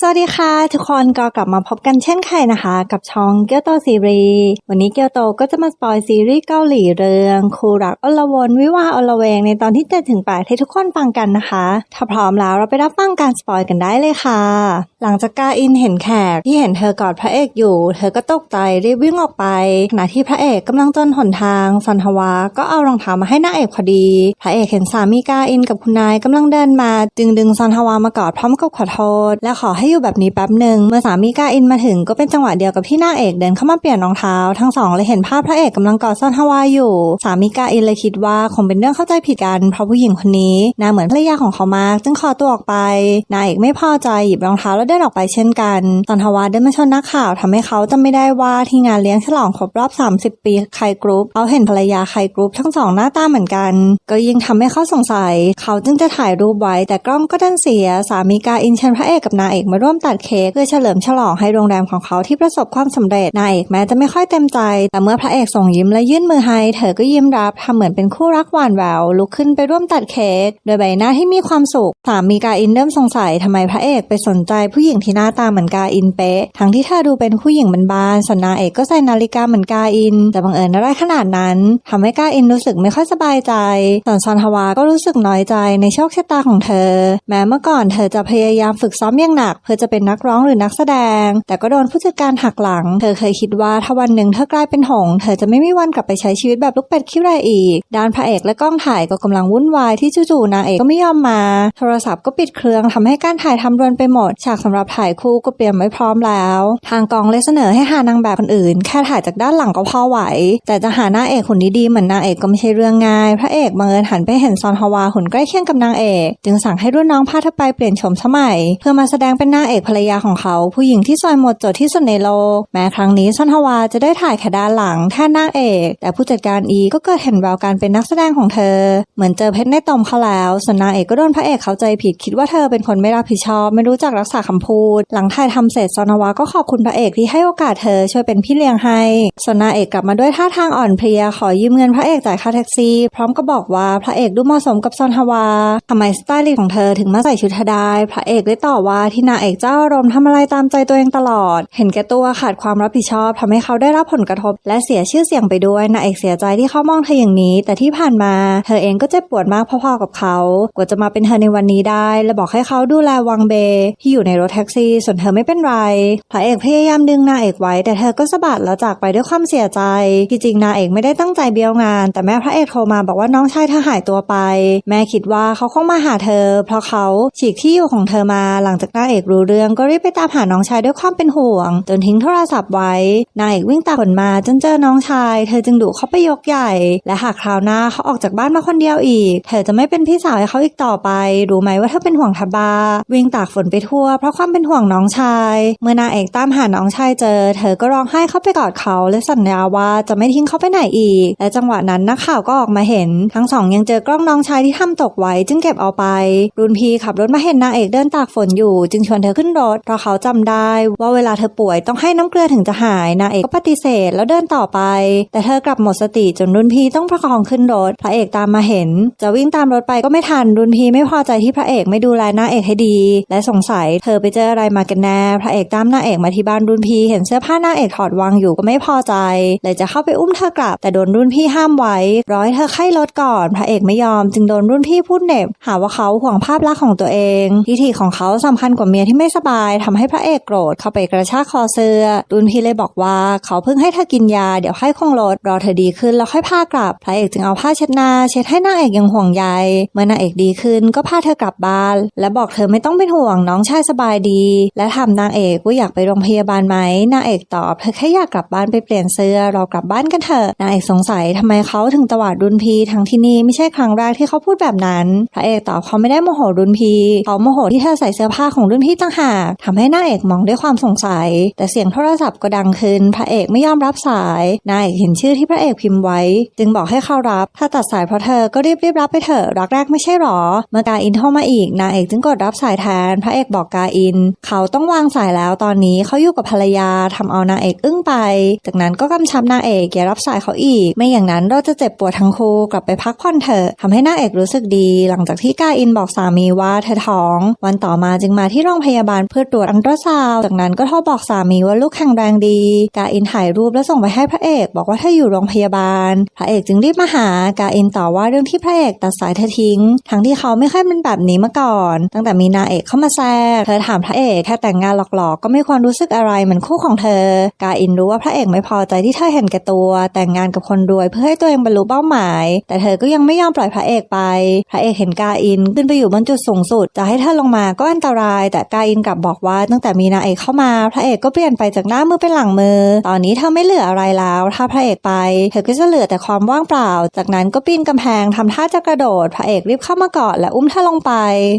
สวัสดีค่ะ ทุกคนก็กลับมาพบกันเช่นเคยนะคะ กับช่องเกียวโตซีรีส์วันนี้เกียวโตก็จะมาสปอยซีรีส์เกาหลีเรื่องคู่รักอลวนวิวาอลเวงในตอนที่7ถึง8ให้ทุกคนฟังกันนะคะ ถ้าพร้อมแล้วเราไปรับฟังการสปอยกันได้เลยค่ะ หลังจากกาอินเห็นแขกที่เห็นเธอกอดพระเอกอยู่ เธอก็ตกใจรีบวิ่งออกไปขณะที่พระเอกกำลังจนหนทางซันฮวาก็เอารองเท้ามาให้นางเอกพอดี พระเอกเห็นสามีกาอินกับคุณนายกำลังเดินมา จึงดึงซันฮวามากอดพร้อมกับขอโทษและขอให้อยู่แบบนี้แป๊บหนึ่งเมื่อสามีกาอินมาถึงก็เป็นจังหวะเดียวกับที่นางเอกเดินเข้ามาเปลี่ยนรองเท้า ทั้งสองเลยเห็นภาพพระเอกกำลังกอดซันฮวายอยู่ สามีกาอินเลยคิดว่าคงเป็นเรื่องเข้าใจผิดกันเพราะผู้หญิงคนนี้หน่าเหมือนภรรยาของเขามาก จึงขอตัวออกไป นางเอกไม่พอใจหยิบรองเท้าแล้วเดินออกไปเช่นกันซันฮวาเดินมาชนนักข่าวทำให้เขาจำไม่ได้ว่าที่งานเลี้ยงฉลองครบรอบ 30 ปีไคกรุ๊ปเขาเห็นภรรยาไคกรุ๊ปทั้งสองหน้าตาเหมือนกัน ก็ยิ่งทำให้เขาสงสัย เขาจึงจะถ่ายรูปไว้แต่กล้องก็ดันเสียสามีกาอินเชิญพระเอกกับนางเอกมาร่วมตัดเค้กเพื่อเฉลิมฉลองให้โรงแรมของเขาที่ประสบความสำเร็จนางเอกแม้จะไม่ค่อยเต็มใจ แต่เมื่อพระเอกส่งยิ้มและยื่นมือให้ เธอก็ยิ้มรับทำเหมือนเป็นคู่รักหวานแววลุกขึ้นไปร่วมตัดเค้กโดยใบหน้าที่มีความสุขสามีกาอินเริ่มสงสัยทำไมพระเอกไปสนใจผู้หญิงที่หน้าตาเหมือนกาอินเป๊ะทั้งที่เธอดูเป็นผู้หญิงบ้านๆส่วนนางเอกก็ใส่นาฬิกาเหมือนกาอิน แต่บังเอิญอะไรขนาดนั้นทำให้กาอินรู้สึกไม่ค่อยสบายใจส่วนซอนฮวาก็รู้สึกน้อยใจในโชคชะตาของเธอ แม้เมื่อก่อนเธอจะพยายามฝึกซ้อมอย่างหนักเพื่อจะเป็นนักร้องหรือนักแสดง แต่ก็โดนผู้จัดการหักหลัง เธอเคยคิดว่าถ้าวันหนึ่งเธอกลายเป็นหง เธอจะไม่มีวันกลับไปใช้ชีวิตแบบลูกเป็ดขี้ไรอีก ด้านพระเอกและกล้องถ่ายก็กำลังวุ่นวายที่จู่ๆนางเอกก็ไม่ยอมมา โทรศัพท์ก็ปิดเครื่องทำให้การถ่ายทำรวนไปหมด ฉากสำหรับถ่ายคู่ก็เตรียมไว้พร้อมแล้ว ทางกองเลยเสนอให้หานางแบบคนอื่น แค่ถ่ายจากด้านหลังก็พอไหว แต่จะหานางเอกหุ่นดีๆเหมือนนางเอกก็ไม่ใช่เรื่องง่าย พระเอกบังเอิญหันไปเห็นซอนฮวาหุ่นใกล้เคียงกับนางเอก จึงสั่งให้รุ่นน้องพาเธอไปเปลี่ยนโฉมสมัย เพื่อมาแสดงเป็นนางเอกภรรยาของเขา ผู้หญิงที่ซอยหมดจดที่สุดในโลก แม้ครั้งนี้ซอนฮวาจะได้ถ่ายแค่ด้านหลังแทนนางเอก แต่ผู้จัดการอีก็เกิดเห็นแววการเป็นนักแสดงของเธอ เหมือนเจอเพชรในตมเขาแล้วส่วนนางเอกก็โดนพระเอกเข้าใจผิดคิดว่าเธอเป็นคนไม่รับผิดชอบ ไม่รู้จักรักษาคำพูด หลังถ่ายทำเสร็จซอนฮวาก็ขอบคุณพระเอกที่ให้โอกาสเธอช่วยเป็นพี่เลี้ยงให้ส่วนนางเอกกลับมาด้วยท่าทางอ่อนเพลียขอยืมเงินพระเอกจ่ายค่าแท็กซี่ พร้อมก็บอกว่าพระเอกดูเหมาะสมกับซอนฮวาทำไมสไตลิสต์ของเธอถึงมาใส่ชุดเธอได้พระเอกได้ต่อว่าที่นางางเอกเจ้าอารมณ์ทำอะไรตามใจตัวเองตลอด เห็นแก่ตัวขาดความรับผิดชอบทำให้เขาได้รับผลกระทบ และเสียชื่อเสียงไปด้วยนางเอกเสียใจที่เขามองเธออย่างนี้ แต่ที่ผ่านมา เธอเองก็เจ็บปวดมากพอๆกับเขา กว่าจะมาเป็นเธอในวันนี้ได้ และบอกให้เขาดูแลวังเบที่อยู่ในรถแท็กซี่ ส่วนเธอไม่เป็นไรพระเอกพยายามดึงนางเอกไว้ แต่เธอก็สะบัดแล้วจากไปด้วยความเสียใจที่จริงนางเอกไม่ได้ตั้งใจเบี้ยวงาน แต่แม่พระเอกโทรมาบอกว่าน้องชายเธอหายตัวไป แม่คิดว่าเขาคงมาหาเธอ เพราะเขาฉีกที่อยู่ของเธอมาหลังจากนางเอกรู้เรื่องก็รีบไปตามหาน้องชายด้วยความเป็นห่วง จนทิ้งโทรศัพท์ไว้ นางเอกวิ่งตามผลมาจนเจอน้องชาย เธอจึงดุเขาไปยกใหญ่ และหากคราวหน้าเขาออกจากบ้านมาคนเดียวอีก เธอจะไม่เป็นพี่สาวให้เขาอีกต่อไป รู้ไหมว่าเธอเป็นห่วงทบา วิ่งตากฝนไปทั่วเพราะความเป็นห่วงน้องชาย เมื่อนางเอกตามหาน้องชายเจอ เธอก็ร้องไห้เข้าไปกอดเขา และสัญญาว่าจะไม่ทิ้งเขาไปไหนอีก และจังหวะนั้นนักข่าวก็ออกมาเห็น ทั้งสองยังเจอกล้องน้องชายที่ทำตกไว้ จึงเก็บเอาไป รุ่นพี่ขับรถมาเห็นนางเอกเดินตากฝนอยู่ จึงชวนเธอขึ้นรถเพราะเขาจำได้ว่าเวลาเธอป่วยต้องให้น้ำเกลือถึงจะหายนางเอกก็ปฏิเสธแล้วเดินต่อไป แต่เธอกลับหมดสติจนรุ่นพี่ต้องประคองขึ้นรถพระเอกตามมาเห็น จะวิ่งตามรถไปก็ไม่ทันรุ่นพี่ไม่พอใจที่พระเอกไม่ดูแลนางเอกให้ดี และสงสัยเธอไปเจออะไรมากันแน่พระเอกตามนางเอกมาที่บ้านรุ่นพี่เห็นเสื้อผ้านางเอกถอดวางอยู่ก็ไม่พอใจเลยจะเข้าไปอุ้มเธอกลับ แต่โดนรุ่นพี่ห้ามไว้ร้อยเธอไข้รถก่อนพระเอกไม่ยอม จึงโดนรุ่นพี่พูดเหน็บหาว่าเขาห่วงภาพลักษณ์ของตัวเองทิฐิของเขาสำคัญกว่าเมียที่ไม่สบายทำให้พระเอกโกรธเข้าไปกระชากคอเสื้อรุ่นพี่เลยบอกว่าเขาเพิ่งให้เธอกินยาเดี๋ยวไข้คงลดรอเธอดีขึ้นแล้วค่อยพากลับ พระเอกจึงเอาผ้าเช็ดหน้าเช็ดให้นางเอกยังห่วงใยเมื่อนางเอกดีขึ้นก็พาเธอกลับบ้าน และบอกเธอไม่ต้องเป็นห่วงน้องชายสบายดี และถามนางเอกว่าอยากไปโรงพยาบาลไหมนางเอกตอบเธอแค่อยากกลับบ้านไปเปลี่ยนเสื้อเรอกลับบ้านกันเถอะนางเอกสงสัยทำไมเขาถึงตวาดรุ่นพี่ทั้งที่นี่ไม่ใช่ครั้งแรกที่เขาพูดแบบนั้น พระเอกตอบเขาไม่ได้โมโหรุ่นพี่เขาโมโหที่เธอใส่เสื้อผ้าของรุ่นพี่ต่างหากทำให้นางเอกมองด้วยความสงสัย แต่เสียงโทรศัพท์ก็ดังขึ้น พระเอกไม่ยอมรับสาย นางเอกเห็นชื่อที่พระเอกพิมพ์ไว้ จึงบอกให้เขารับ ถ้าตัดสายเพราะเธอก็รีบรีบรับไปเถอะรักแรกไม่ใช่หรอ เมื่อกาอินโทรมาอีกนางเอกจึงกดรับสายแทน พระเอกบอกกาอิน เขาต้องวางสายแล้วตอนนี้เขาอยู่กับภรรยาทำเอานางเอกอึ้งไป จากนั้นก็กำชับนางเอกอย่ารับสายเขาอีก ไม่อย่างนั้นเราจะเจ็บปวดทั้งคู่กลับไปพักผ่อนเถอะทำให้นางเอกรู้สึกดี หลังจากที่กาอินบอกสามีว่าเธอท้อง วันต่อมาจึงมาที่โรงพพยาบาลเพื่อตรวจอันตราซาวด์จากนั้นก็โทรบอกสามีว่าลูกแข็งแรงดี กาอินถ่ายรูปแล้วส่งไปให้พระเอก บอกว่าเธออยู่โรงพยาบาล พระเอกจึงรีบมาหากาอินต่อว่าเรื่องที่พระเอกตัดสายเธอทิ้ง ทั้งที่เขาไม่เคยเป็นแบบนี้มาก่อน ตั้งแต่มีนาเอกเข้ามาแทรกเธอถามพระเอกแค่แต่งงานหลอกๆ ก็ไม่ควรรู้สึกอะไรเหมือนคู่ของเธอ กาอินรู้ว่าพระเอกไม่พอใจที่เธอเห็นแก่ตัว แต่งงานกับคนรวยเพื่อให้ตัวเองบรรลุเป้าหมาย แต่เธอก็ยังไม่ยอมปล่อยพระเอกไป พระเอกเห็นกาอินขึ้นไปอยู่บนจุดสูงสุดจะให้เธอลงมาก็อันตรายแต่กาอินกลับบอกว่าตั้งแต่มีนางเอกเข้ามาพระเอกก็เปลี่ยนไปจากหน้ามือเป็นหลังมือ ตอนนี้เธอไม่เหลืออะไรแล้ว ถ้าพระเอกไป เธอก็จะเหลือแต่ความว่างเปล่า จากนั้นก็ปีนกำแพงทำท่าจะกระโดด พระเอกรีบเข้ามากอดและอุ้มเธอลงไป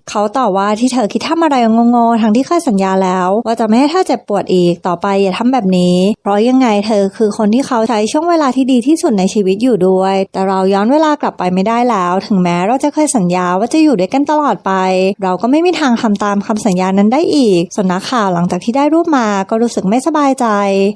เขาต่อว่าที่เธอคิดทำอะไรโง่ๆทั้งที่เคยสัญญาแล้ว ว่าจะไม่ให้เธอเจ็บปวดอีกต่อไปอย่าทำแบบนี้ เพราะยังไงเธอคือคนที่เขาใช้ช่วงเวลาที่ดีที่สุดในชีวิตอยู่ด้วย แต่เราย้อนเวลากลับไปไม่ได้แล้ว ถึงแม้เราจะเคยสัญญาว่าจะอยู่ด้วยกันตลอดไป เราก็ไม่มีทางทำตามคำสัญญานั้นได้อีกส่วนนักข่าวหลังจากที่ได้รูปมาก็รู้สึกไม่สบายใจ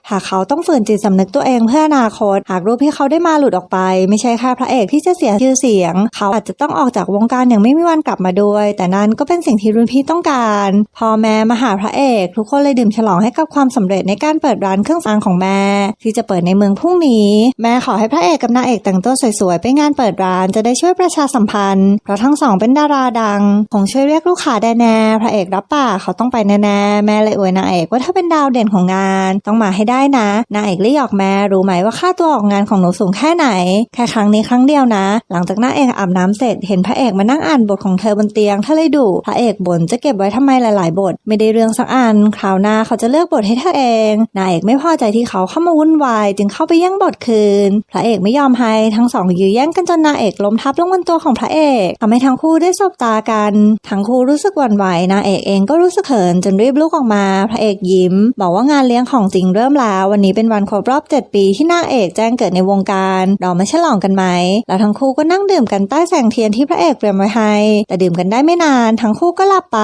หากเขาต้องฝืนจิตสำนึกตัวเองเพื่ออนาคต หากรูปที่เขาได้มาหลุดออกไป ไม่ใช่แค่พระเอกที่จะเสียชื่อเสียง เขาอาจจะต้องออกจากวงการอย่างไม่มีวันกลับมาด้วย แต่นั้นก็เป็นสิ่งที่รุ่นพี่ต้องการพอแม่มาหาพระเอก ทุกคนเลยดื่มฉลองให้กับความสำเร็จในการเปิดร้านเครื่องสำอางของแม่ ที่จะเปิดในเมืองพรุ่งนี้ แม่ขอให้พระเอกกับนางเอกแต่งตัวสวยๆไปงานเปิดร้านจะได้ช่วยประชาสัมพันธ์เพราะทั้งสองเป็นดาราดังคงช่วยเรียกลูกค้าได้แน่พระเอกรับปากเขาต้องไปแน่ๆแม่เลยอวยนางเอกว่าถ้าเป็นดาวเด่นของงาน ต้องมาให้ได้นะนางเอกเลยหยอกแม่รู้ไหมว่าค่าตัวออกงานของหนูสูงแค่ไหน แค่ครั้งนี้ครั้งเดียวนะ หลังจากนางเอกอาบน้ำเสร็จเห็นพระเอกมานั่งอ่านบทของเธอบนเตียงถ้าเลยดุพระเอกบ่นจะเก็บไว้ทำไมหลาย ๆ บท ไม่ได้เรื่องสักอันคราวหน้าเขาจะเลือกบทให้เธอเองนางเอกไม่พอใจที่เขาเข้ามาวุ่นวายจึงเข้าไปแย่งบทคืน พระเอกไม่ยอมให้ทั้งสองยื้อแย่งกันจนนางเอกล้มทับลงบนตัวของพระเอกทำให้ทั้งคู่ได้สบตากัน ทั้งคู่รู้สึกหวั่นไหวนางเอกเองก็รู้สึกเขินจนรีบลุกออกมา พระเอกยิ้ม บอกว่างานเลี้ยงของจริงเริ่มแล้ว วันนี้เป็นวันครบรอบ 7 ปีที่นางเอกแจ้งเกิดในวงการเรามาฉลองกันไหม แล้วทั้งคู่ก็นั่งดื่มกันใต้แสงเทียนที่พระเอกเตรียมไว้ให้ แต่ดื่มกันได้ไม่นาน ทั้งคู่ก็หลับไป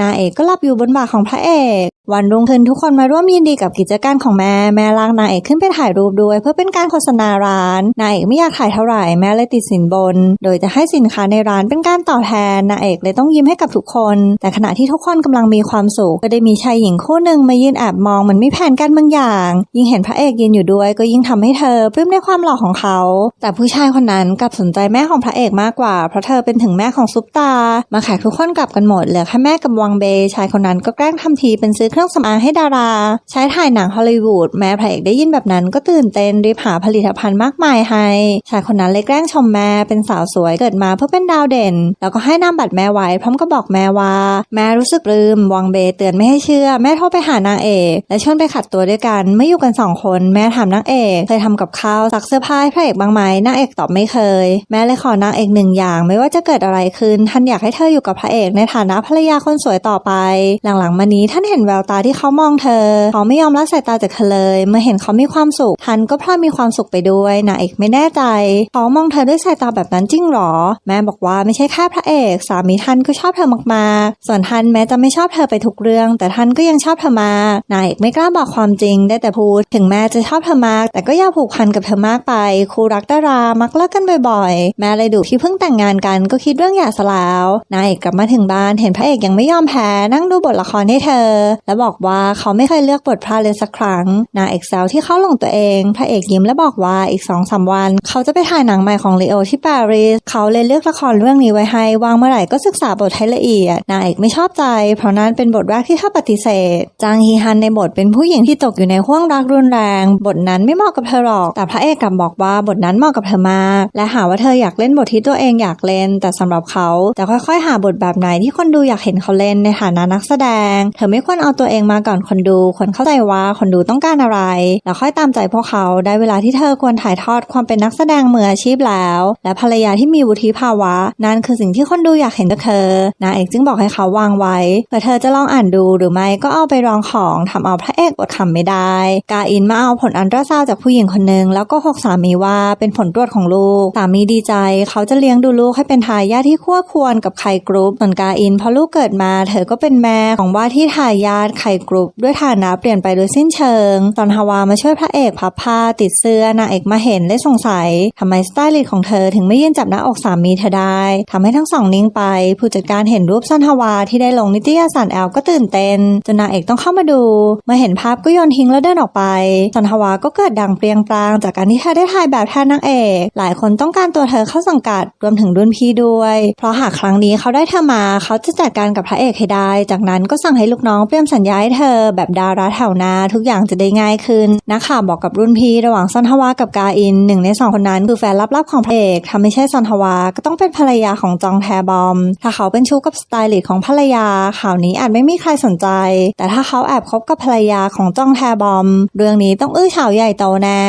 นางเอกก็หลับอยู่บนบ่าของพระเอกวันรุ่งขึ้นทุกคนมาร่วมยินดีกับกิจการของแม่ แม่ลากนางเอกขึ้นไปถ่ายรูปด้วย เพื่อเป็นการโฆษณาร้านนางเอกไม่อยากถ่ายเท่าไหร่แม่เลยติดสินบน โดยจะให้สินค้าในร้านเป็นการตอบแทนนางเอกเลยต้องยิ้มให้กับทุกคน แต่ขณะที่ทุกคนกำลังมีความสุขก็ได้มีชายหญิงคู่หนึ่งมายืนแอบมองเหมือนมีแผนการบางอย่าง ยิ่งเห็นพระเอกยืนอยู่ด้วย ก็ยิ่งทำให้เธอปลื้มในความหล่อของเขา แต่ผู้ชายคนนั้นกลับสนใจแม่ของพระเอกมากกว่า เพราะเธอเป็นถึงแม่ของซุปตา มาแขกทุกคนกลับกันหมดเหลือแค่แม่กับวังเบย์ชายคนนั้นก็แกล้งทำทีเป็นซื้อเครื่องสำอางให้ดารา ใช้ถ่ายหนังฮอลลีวูดแม่พระเอกได้ยินแบบนั้นก็ตื่นเต้นรีบหาผลิตภัณฑ์มากมายให้ชายคนนั้นเลยแกล้งชมแม่เป็นสาวสวยเกิดมาเพื่อเป็นดาวเด่น แล้วก็ให้นามบัตรแม่ไว้พร้อมก็บอกแม่ว่า แม่รู้สึกลืมวังเบเตือนไม่ให้เชื่อ แม่โทรไปหานางเอกและชวนไปขัดตัวด้วยกันไม่อยู่กันสองคนแม่ถามนางเอกเคยทำกับข้าวซักเสื้อผ้าให้พระเอกบ้างไหมนางเอกตอบไม่เคย แม่เลยขอนางเอกหนึ่งอย่าง ไม่ว่าจะเกิดอะไรขึ้นท่านอยากให้เธออยู่กับพระเอกในฐานะภรรยาคนสวยต่อไป หลังๆมานี้ท่านเห็นแววตาที่เขามองเธอ เขาไม่ยอมละสายตาจากเธอเลย เมื่อเห็นเขามีความสุขท่านก็พลอยมีความสุขไปด้วยนางเอกไม่แน่ใจ เขามองเธอด้วยสายตาแบบนั้นจริงหรอ แม่บอกว่าไม่ใช่แค่พระเอก สามีท่านก็ชอบเธอมากๆ ส่วนท่านแม้จะไม่ชอบเธอไปทุกเรื่อง แต่ท่านก็ยังชอบเธอมากนางเอกไม่กล้าบอกความจริงได้แต่พูด ถึงแม่จะชอบเธอมาก แต่ก็อย่าผูกพันกับเธอมากไป คู่รักดารามักเลิกกันบ่อยๆ แม่เลยดุที่เพิ่งแต่งงานกันก็คิดเรื่องหย่าซะแล้วนางเอกกลับมาถึงบ้านเห็นพระเอกยังไม่ยอมแพ้นั่งดูบทละครให้เธอและบอกว่าเขาไม่เคยเลือกบทพระเลยสักครั้งนางเอกแซวที่เขาหลงตัวเองพระเอกยิ้มและบอกว่าอีกสองสาวัน เขาจะไปถ่ายหนังใหม่ของลีโอที่ปารีสเขาเลยเลือกละครเรื่องนี้ไว้ให้วางเมื่อไหร่ก็ศึกษาบทให้ละเอียดนางเอกไม่ชอบใจ เพราะนั้นเป็นบทแรกที่เธอปฏิเสธ จางฮีฮันในบทเป็นผู้หญิงที่ตกอยู่ในห้วงรักรุนแรง บทนั้นไม่เหมาะกับเธอหรอก แต่พระเอกกลับบอกว่าบทนั้นเหมาะกับเธอมาก และหาว่าเธออยากเล่นบทที่ตัวเองอยากเล่น แต่สำหรับเขาจะค่อยๆ หาบทแบบไหนที่คนดูอยากเห็นเขาเล่นในฐานะนักแสดง เธอไม่ควรเอาตัวัวเองมาก่อนคนดูควรเข้าใจว่าคนดูต้องการอะไร แล้วค่อยตามใจพวกเขาได้เวลาที่เธอควรถ่ายทอดความเป็นนักแสดงมืออาชีพแล้ว และภรรยาที่มีวุฒิภาวะ นั่นคือสิ่งที่คนดูอยากเห็นจากเธอนางเอกจึงบอกให้เขาวางไว้เผื่อเธอจะลองอ่านดูหรือไม่ก็เอาไปรองของทำเอาพระเอกอดขำไม่ได้ กาอินมาเอาผลอันตราซาวจากผู้หญิงคนหนึ่งแล้วก็หกสามีว่าเป็นผลตรวจของลูกสามีดีใจ เขาจะเลี้ยงดูลูกให้เป็นทายาทที่คู่ควรกับใครกรุ๊ปส่วนกาอินพอลูกเกิดมาเธอก็เป็นแม่ของว่าที่ทายาทไข่กรุบด้วยฐานะเปลี่ยนไปโดยสิ้นเชิง ตอนฮาวามาช่วยพระเอกพับผ้าติดเสื้อนางเอกมาเห็นและสงสัยทำไมสไตลิสต์ของเธอถึงไม่ยืนจับหน้าอกสามีเธอได้ทำให้ทั้งสองนิ่งไป ผู้จัดการเห็นรูปซ่อนฮาวาที่ได้ลงนิตยสารแอลก็ตื่นเต้นจนนางเอกต้องเข้ามาดู เมื่อเห็นภาพก็โยนทิ้งแล้วเดินออกไปซอนฮาวาก็เกิดดังเปรียงปรางจากการที่เธอได้ถ่ายแบบแทนนางเอก หลายคนต้องการตัวเธอเข้าสังกัดรวมถึงรุ่นพี่ด้วย เพราะหากครั้งนี้เขาได้เธอมาเขาจะจัดการกับพระเอกให้ได้ จากนั้นก็สั่งให้ลูกน้องเตรียมสัญญาให้เธอ แบบดาราแถวหน้าทุกอย่างจะได้ง่ายขึ้นนักข่าวบอกกับรุ่นพี่ระหว่างซอนฮาวากับกาอินหนึ่งในสองคนนั้นคือแฟนลับๆของพระเอกถ้าไม่ใช่ซอนฮาวาก็ต้องเป็นภรรยาของจองแทบอม ถ้าเขาเป็นชู้กับสไตลิสต์ของภรรยาข่าวนี้อาจไม่มีใครสนใจ แต่ถ้าเขาแอบคบกับภรรยาของจองแทบอม เรื่องนี้ต้องอื้อฉาวใหญ่โตแน่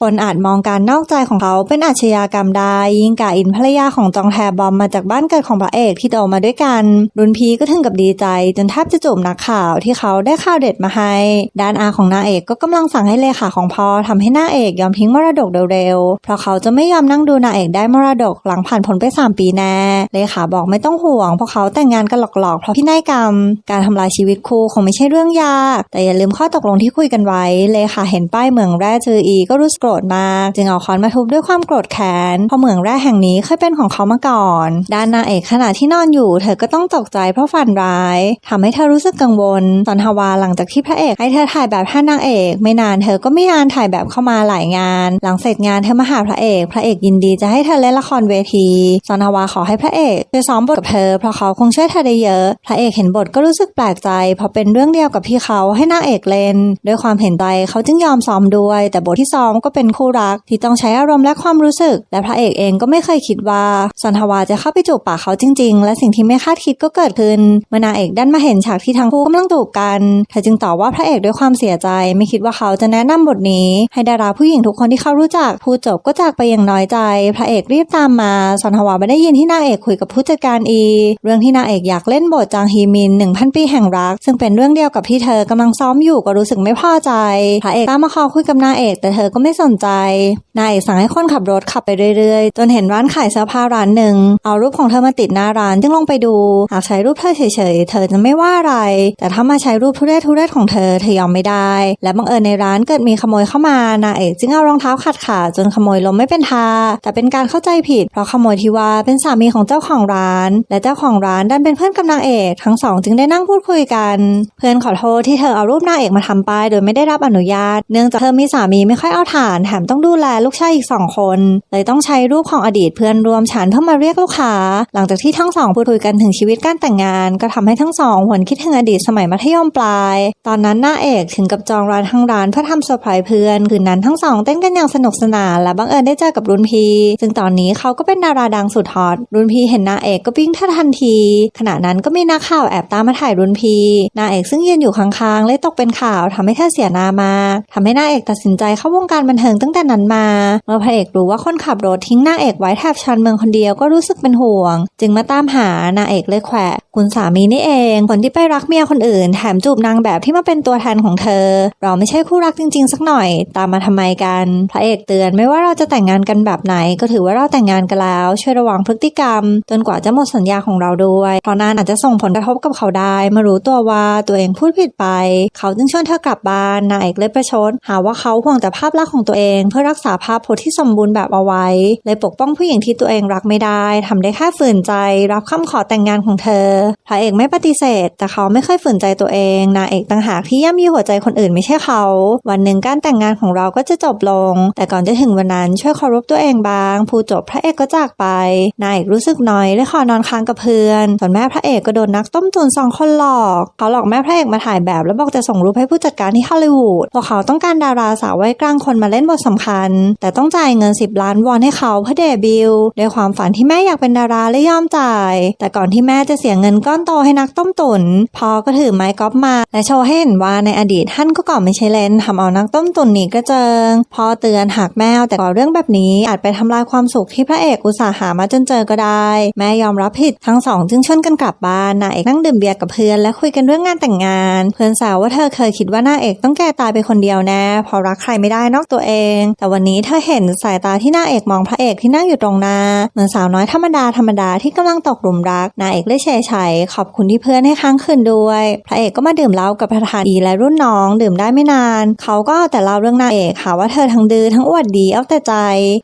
คนอาจมองการนอกใจของเขาเป็นอาชญากรรมได้ยิ่งกาอินภรรยาของจองแทบอมมาจากบ้านเกิดของพระเอกที่โตมาด้วยกัน รุ่นพี่ก็ถึงกับดีใจจนแทบจะจูบนักข่าวที่เขาได้ข่าวเด็ดมาให้ ด้านอาของนางเอกก็กำลังสั่งให้เลขาของพอทำให้นางเอกยอมทิ้งมรดกเร็วๆ เพราะเขาจะไม่ยอมนั่งดูนางเอกได้มรดกหลังผ่านพ้นไป 3 ปีแน่ เลขาบอกไม่ต้องห่วงเพราะเขาแต่งงานกันหลอกๆ เพราะพินัยกรรม การทำลายชีวิตคู่คงไม่ใช่เรื่องยาก แต่อย่าลืมข้อตกลงที่คุยกันไว้ เลขาเห็นป้ายเหมืองแร่จืออีก็รู้สึกโกรธมาก จึงเอาค้อนมาทุบด้วยความโกรธแค้นเพราะเหมืองแร่แห่งนี้เคยเป็นของเขามาก่อน ด้านนางเอกขณะที่นอนอยู่ เธอก็ต้องตกใจเพราะฝันร้ายทำให้เธอรู้สึกกังวลตอนฮาวาหลังจากที่พระเอกให้เธอถ่ายแบบให้นางเอก ไม่นานเธอก็มีงานถ่ายแบบเข้ามาหลายงาน หลังเสร็จงานเธอมาหาพระเอก พระเอกยินดีจะให้เธอเล่นละครเวทีซอนฮาวาขอให้พระเอกไปซ้อมบทกับเธอเพราะเขาคงช่วยเธอได้เยอะ พระเอกเห็นบทก็รู้สึกแปลกใจเพราะเป็นเรื่องเดียวกับที่เขาให้นางเอกเล่นด้วยความเห็นใจเขาจึงยอมซ้อมด้วย แต่บทที่ซ้อมก็เป็นคู่รักที่ต้องใช้อารมณ์และความรู้สึก และพระเอกเองก็ไม่เคยคิดว่าซอนฮาวาจะเข้าไปจูบปากเขาจริง ๆ และสิ่งที่ไม่คาดคิดก็เกิดขึ้นเมื่อนางเอกดันมาเห็นฉากที่ทั้งคู่กำลังจูบกันเธอจึงตอบว่าพระเอกด้วยความเสียใจ ไม่คิดว่าเขาจะแนะนำบทนี้ ให้ดาราผู้หญิงทุกคนที่เขารู้จักพูดจบก็จากไปอย่างน้อยใจ พระเอกรีบตามมาซอนฮวาไม่ได้ยินที่นางเอกคุยกับผู้จัดการอี เรื่องที่นางเอกอยากเล่นบทจางฮีมิน 1,000 ปีแห่งรัก ซึ่งเป็นเรื่องเดียวกับที่เธอกำลังซ้อมอยู่ก็รู้สึกไม่พอใจ พระเอกตามมาขอคุยกับนางเอกแต่เธอก็ไม่สนใจ นางเอกสั่งให้คนขับรถขับไปเรื่อยๆ จนเห็นร้านขายเสื้อผ้าร้านหนึ่ง เอารูปของเธอมาติดหน้าร้านจึงลงไปดู หากใช้รูปเธอเฉยๆ เธอจะไม่ว่าอะไร แต่ถ้ามาใช้รูปทุเรศทุเรศของเธอเธอยอมไม่ได้ และบังเอิญในร้านเกิดมีขโมยเข้ามานางเอกจึงเอารองเท้าขัดขาจนขโมยล้มไม่เป็นท่าแต่เป็นการเข้าใจผิด เพราะขโมยที่ว่าเป็นสามีของเจ้าของร้าน และเจ้าของร้านดันเป็นเพื่อนกับนางเอกทั้งสองจึงได้นั่งพูดคุยกัน เพื่อนขอโทษที่เธอเอารูปนางเอกมาทำป้ายโดยไม่ได้รับอนุญาต เนื่องจากเธอมีสามีไม่ค่อยเอาฐานแถมต้องดูแลลูกชายอีกสองคน เลยต้องใช้รูปของอดีตเพื่อนรวมฉันเพื่อมาเรียกลูกค้า หลังจากที่ทั้งสองพูดคุยกันถึงชีวิตการแต่งงาน ก็ทำให้ทั้งสองหวนคิดถึงอดีตสมัยมัธยมปลาย ตอนนั้นหน้าเอกถึงกับจองร้านทั้งร้านเพื่อทำเซอร์ไพรส์เพื่อนคืนนั้นทั้งสองเต้นกันอย่างสนุกสนานและบังเอิญได้เจอกับรุ่นพี่ซึ่งตอนนี้เขาก็เป็นดาราดังสุดฮอตรุ่นพี่เห็นนาเอกก็ปิ้งท่าทันที ขณะนั้นก็มีนักข่าวแอบตามมาถ่ายรุ่นพี่นาเอกซึ่งยืนอยู่ข้างๆเลยตกเป็นข่าวทำให้เธอเสียนามากทำให้นาเอกตัดสินใจเข้าวงการบันเทิงตั้งแต่นั้นมา เมื่อพระเอกรู้ว่าคนขับรถทิ้งนาเอกไว้แถบชานเมืองคนเดียวก็รู้สึกเป็นห่วง จึงมาตามหานาเอกเลยแขวะคุณสามีนี่เองคนที่ไปรักเมียคนอื่นแถมจูบนางแบบที่มาเป็นตัวแทนของเธอ เราไม่ใช่คู่รักจริง ๆ สักหน่อย ตามมาทำไมกัน พระเอกเตือนไม่ว่าเราจะแต่งงานกันแบบไหน ก็ถือว่าเราแต่งงานกันแล้ว ช่วยระวังพฤติกรรม จนกว่าจะหมดสัญญาของเราด้วย เพราะนั่นอาจจะส่งผลกระทบกับเขาได้มารู้ตัวว่าตัวเองพูดผิดไป เขาจึงชวนเธอกลับบ้านนางเอกเลยประชดหาว่าเขาห่วงแต่ภาพลักษณ์ของตัวเอง เพื่อรักษาภาพพจน์ที่สมบูรณ์แบบเอาไว้ เลยปกป้องผู้หญิงที่ตัวเองรักไม่ได้ทำได้แค่ฝืนใจ รับคำขอแต่งงานของเธอ พระเอกไม่ปฏิเสธ แต่เขาไม่เคยฝืนใจตัวเองนางเอกต่างหากที่ย่ำยีหัวใจคนอื่นไม่ใช่เขา วันหนึ่งการแต่งงานของเราก็จะจบลง แต่ก่อนจะถึงวันนั้นช่วยเคารพตัวเองบ้างผู้จบพระเอกก็จากไปนางเอกรู้สึกน้อยเลยขอนอนค้างกับเพื่อนส่วนแม่พระเอกก็โดนนักต้มตุนสองคนหลอกเขาหลอกแม่พระเอกมาถ่ายแบบแล้วบอกจะส่งรูปให้ผู้จัดการที่ฮอลลีวูดพราะเขาต้องการดาราสาววัยกลางคนมาเล่นบทสำคัญ แต่ต้องจ่ายเงิน 10 ล้านวอนให้เขาเพื่อเดบิวต์ด้วยความฝันที่แม่อยากเป็นดาราและยอมจ่าย แต่ก่อนที่แม่จะเสียเงินก้อนโตให้นักต้มตุนพ่อก็ถือไม้กอล์ฟมา และโชว์ให้เห็นว่าในอดีตท่านก็ก่อไม่ใช่เลนทำเอานักต้มตุนหนีกระเจิงพ่อเตือนหากแม่เอาแต่ก่อเรื่องแบบนี้อาจไปทำลายความสุขที่พระเอกอุตส่าห์หามาจนเจอก็ได้ แม่ยอมรับผิดทั้งสองจึงชวนกันกลับบ้านนางเอกนั่งดื่มเบียร์กับเพื่อนและคุยกันเรื่องงานแต่งงาน เพื่อนสาวว่าเธอเคยคิดว่านาเอกต้องแก่ตายไปคนเดียวแน่เพราะรักใครไม่ได้นอกตัวเอง แต่วันนี้เธอเห็นสายตาที่นาเอกมองพระเอกที่นั่งอยู่ตรงหน้าเหมือนสาวน้อยธรรมดาธรรมดาที่กำลังตกหลุมรักนาเอกเลยเฉยเฉยขอบคุณที่เพื่อนให้ค้างคืนด้วย พระเอกกก็มาดื่มเหล้ากับประธานอีและรุ่นน้อง ดื่มได้ไม่นาน เขาก็เอาแต่เล่าเรื่องนางเอกหาว่าเธอทั้งดื้อทั้งอวดดีเอาแต่ใจ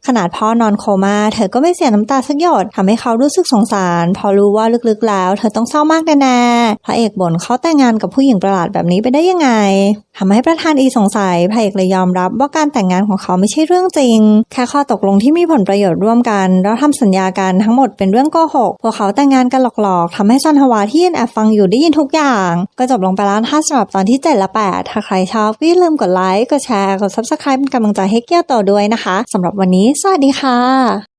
ขนาดพ่อนอนโคม่าเธอก็ไม่เสียน้ำตาสักหยดทำให้เขารู้สึกสงสาร พอรู้ว่าลึกๆแล้ว เธอต้องเศร้ามากแน่ๆพระเอกบ่นเขาแต่งงานกับผู้หญิงประหลาดแบบนี้ไปได้ยังไงทำให้ประธานอีสงสัยพระเอกเลยยอมรับว่าการแต่งงานของเขาไม่ใช่เรื่องจริง แค่ข้อตกลงที่มีผลประโยชน์ร่วมกันแล้วทำสัญญากันทั้งหมดเป็นเรื่องโกหกพวกเขาแต่งงานกันหลอกๆทำให้ซันฮวาที่ยืนแอบฟังอยู่ได้ยินทุกอย่าง ก็จบลงไปแล้วถ้าสำหรับตอนที่ 7 และ 8 ถ้าใครชอบก็อย่าลืมกดไลค์ กดแชร์ กด subscribe เป็นกำลังใจให้เกี้ยวโตด้วยนะคะสำหรับวันนี้ สวัสดีค่ะ